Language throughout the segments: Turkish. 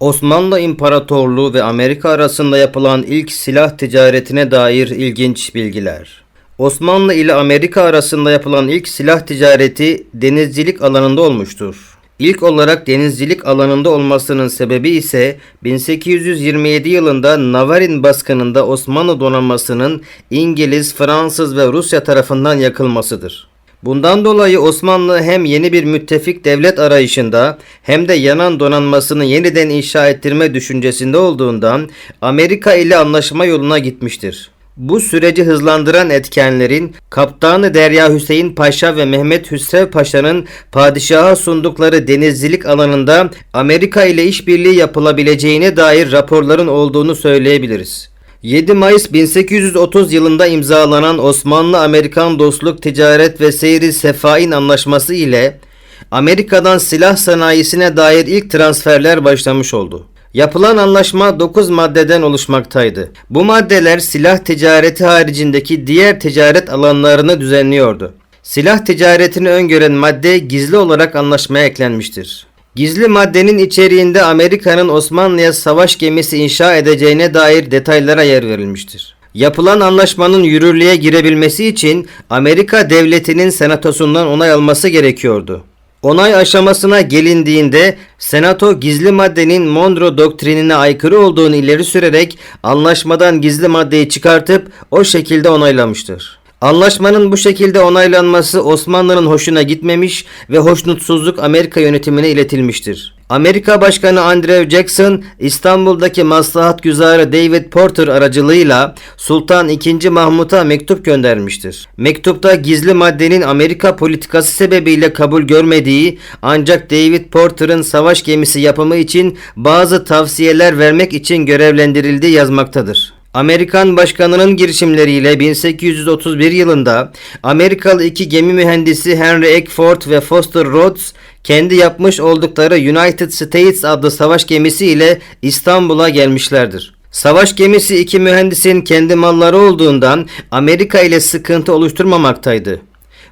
Osmanlı İmparatorluğu ve Amerika arasında yapılan ilk silah ticaretine dair ilginç bilgiler. Osmanlı ile Amerika arasında yapılan ilk silah ticareti denizcilik alanında olmuştur. İlk olarak denizcilik alanında olmasının sebebi ise 1827 yılında Navarin baskınında Osmanlı donanmasının İngiliz, Fransız ve Rusya tarafından yakılmasıdır. Bundan dolayı Osmanlı hem yeni bir müttefik devlet arayışında hem de yanan donanmasını yeniden inşa ettirme düşüncesinde olduğundan Amerika ile anlaşma yoluna gitmiştir. Bu süreci hızlandıran etkenlerin Kaptanı Derya Hüseyin Paşa ve Mehmet Hüsrev Paşa'nın padişaha sundukları denizcilik alanında Amerika ile işbirliği yapılabileceğine dair raporların olduğunu söyleyebiliriz. 7 Mayıs 1830 yılında imzalanan Osmanlı-Amerikan Dostluk Ticaret ve Seyri Sefain Anlaşması ile Amerika'dan silah sanayisine dair ilk transferler başlamış oldu. Yapılan anlaşma 9 maddeden oluşmaktaydı. Bu maddeler silah ticareti haricindeki diğer ticaret alanlarını düzenliyordu. Silah ticaretini öngören madde gizli olarak anlaşmaya eklenmiştir. Gizli maddenin içeriğinde Amerika'nın Osmanlı'ya savaş gemisi inşa edeceğine dair detaylara yer verilmiştir. Yapılan anlaşmanın yürürlüğe girebilmesi için Amerika devletinin senatosundan onay alması gerekiyordu. Onay aşamasına gelindiğinde Senato gizli maddenin Monroe doktrinine aykırı olduğunu ileri sürerek anlaşmadan gizli maddeyi çıkartıp o şekilde onaylamıştır. Anlaşmanın bu şekilde onaylanması Osmanlı'nın hoşuna gitmemiş ve hoşnutsuzluk Amerika yönetimine iletilmiştir. Amerika Başkanı Andrew Jackson İstanbul'daki maslahat güzarı David Porter aracılığıyla Sultan II. Mahmut'a mektup göndermiştir. Mektupta gizli maddenin Amerika politikası sebebiyle kabul görmediği ancak David Porter'ın savaş gemisi yapımı için bazı tavsiyeler vermek için görevlendirildiği yazmaktadır. Amerikan başkanının girişimleriyle 1831 yılında Amerikalı iki gemi mühendisi Henry Eckford ve Foster Rhodes kendi yapmış oldukları United States adlı savaş gemisi ile İstanbul'a gelmişlerdir. Savaş gemisi iki mühendisin kendi malları olduğundan Amerika ile sıkıntı oluşturmamaktaydı.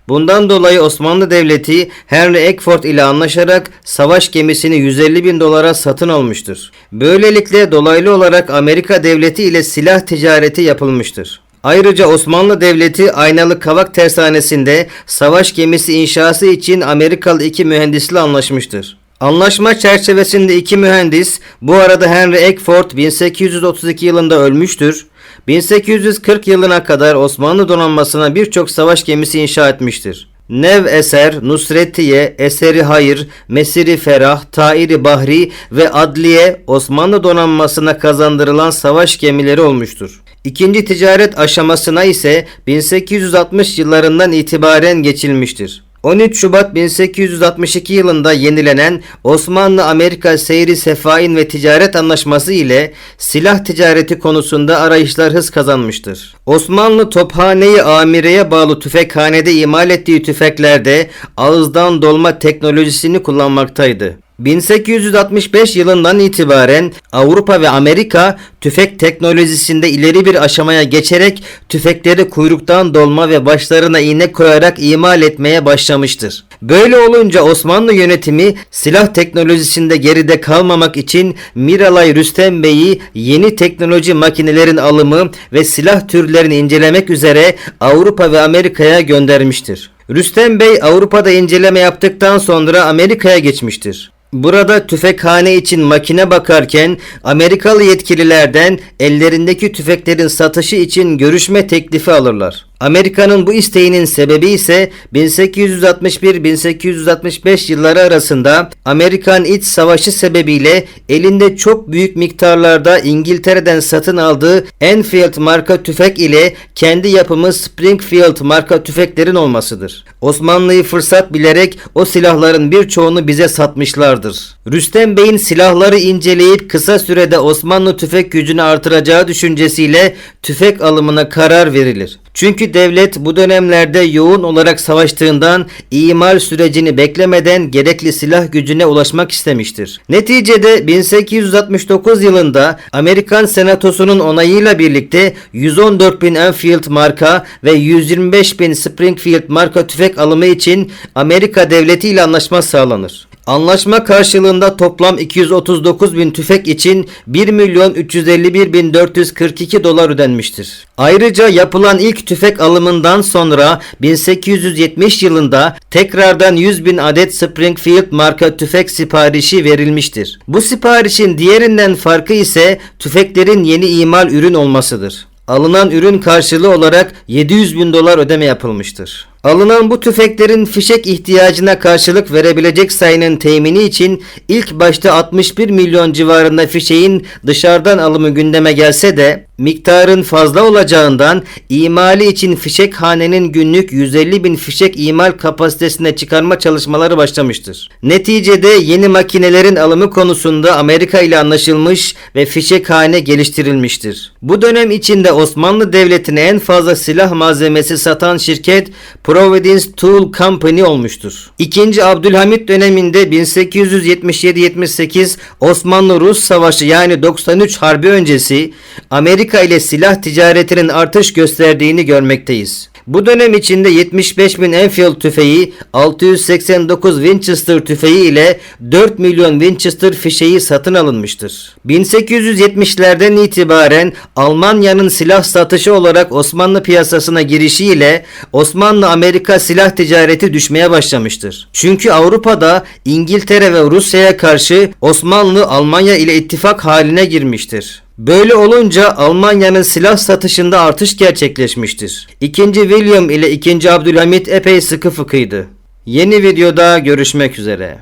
Bundan dolayı Osmanlı Devleti Henry Eckford ile anlaşarak savaş gemisini 150 bin dolara satın almıştır. Böylelikle dolaylı olarak Amerika Devleti ile silah ticareti yapılmıştır. Ayrıca Osmanlı Devleti Aynalı Kavak Tersanesi'nde savaş gemisi inşası için Amerikalı iki mühendisle anlaşmıştır. Anlaşma çerçevesinde iki mühendis, bu arada Henry Eckford 1832 yılında ölmüştür. 1840 yılına kadar Osmanlı donanmasına birçok savaş gemisi inşa etmiştir. Nev Eser, Nusretiye, Eseri Hayır, Mesiri Ferah, Tairi Bahri ve Adliye Osmanlı donanmasına kazandırılan savaş gemileri olmuştur. İkinci ticaret aşamasına ise 1860 yıllarından itibaren geçilmiştir. 13 Şubat 1862 yılında yenilenen Osmanlı-Amerika Seyri Sefain ve Ticaret Anlaşması ile silah ticareti konusunda arayışlar hız kazanmıştır. Osmanlı Tophane-i Amire'ye bağlı tüfekhanede imal ettiği tüfeklerde ağızdan dolma teknolojisini kullanmaktaydı. 1865 yılından itibaren Avrupa ve Amerika tüfek teknolojisinde ileri bir aşamaya geçerek tüfekleri kuyruktan dolma ve başlarına iğne koyarak imal etmeye başlamıştır. Böyle olunca Osmanlı yönetimi silah teknolojisinde geride kalmamak için Miralay Rüstem Bey'i yeni teknoloji makinelerin alımı ve silah türlerini incelemek üzere Avrupa ve Amerika'ya göndermiştir. Rüstem Bey Avrupa'da inceleme yaptıktan sonra Amerika'ya geçmiştir. Burada tüfekhane için makine bakarken Amerikalı yetkililerden ellerindeki tüfeklerin satışı için görüşme teklifi alırlar. Amerika'nın bu isteğinin sebebi ise 1861-1865 yılları arasında Amerikan İç Savaşı sebebiyle elinde çok büyük miktarlarda İngiltere'den satın aldığı Enfield marka tüfek ile kendi yapımı Springfield marka tüfeklerin olmasıdır. Osmanlı'yı fırsat bilerek o silahların birçoğunu bize satmışlardır. Rüstem Bey'in silahları inceleyip kısa sürede Osmanlı tüfek gücünü artıracağı düşüncesiyle tüfek alımına karar verilir. Çünkü devlet bu dönemlerde yoğun olarak savaştığından imal sürecini beklemeden gerekli silah gücüne ulaşmak istemiştir. Neticede 1869 yılında Amerikan Senatosu'nun onayıyla birlikte 114 bin Enfield marka ve 125 bin Springfield marka tüfek alımı için Amerika devleti ile anlaşma sağlanır. Anlaşma karşılığında toplam 239 bin tüfek için 1 milyon 351 bin 442 dolar ödenmiştir. Ayrıca yapılan ilk tüfek alımından sonra 1870 yılında tekrardan 100 bin adet Springfield marka tüfek siparişi verilmiştir. Bu siparişin diğerinden farkı ise tüfeklerin yeni imal ürün olmasıdır. Alınan ürün karşılığı olarak 700 bin dolar ödeme yapılmıştır. Alınan bu tüfeklerin fişek ihtiyacına karşılık verebilecek sayının temini için ilk başta 61 milyon civarında fişeğin dışarıdan alımı gündeme gelse de miktarın fazla olacağından imali için fişek hanenin günlük 150 bin fişek imal kapasitesine çıkarma çalışmaları başlamıştır. Neticede yeni makinelerin alımı konusunda Amerika ile anlaşılmış ve fişek hane geliştirilmiştir. Bu dönem içinde Osmanlı Devleti'ne en fazla silah malzemesi satan şirket Providence Tool Company olmuştur. 2. Abdülhamit döneminde 1877-78 Osmanlı-Rus Savaşı yani 93 Harbi öncesi Amerika ile silah ticaretinin artış gösterdiğini görmekteyiz. Bu dönem içinde 75 bin Enfield tüfeği, 689 Winchester tüfeği ile 4 milyon Winchester fişeği satın alınmıştır. 1870'lerden itibaren Almanya'nın silah satışı olarak Osmanlı piyasasına girişiyle Osmanlı-Amerika silah ticareti düşmeye başlamıştır. Çünkü Avrupa'da İngiltere ve Rusya'ya karşı Osmanlı Almanya ile ittifak haline girmiştir. Böyle olunca Almanya'nın silah satışında artış gerçekleşmiştir. İkinci William ile 2. Abdülhamit epey sıkı fıkıydı. Yeni videoda görüşmek üzere.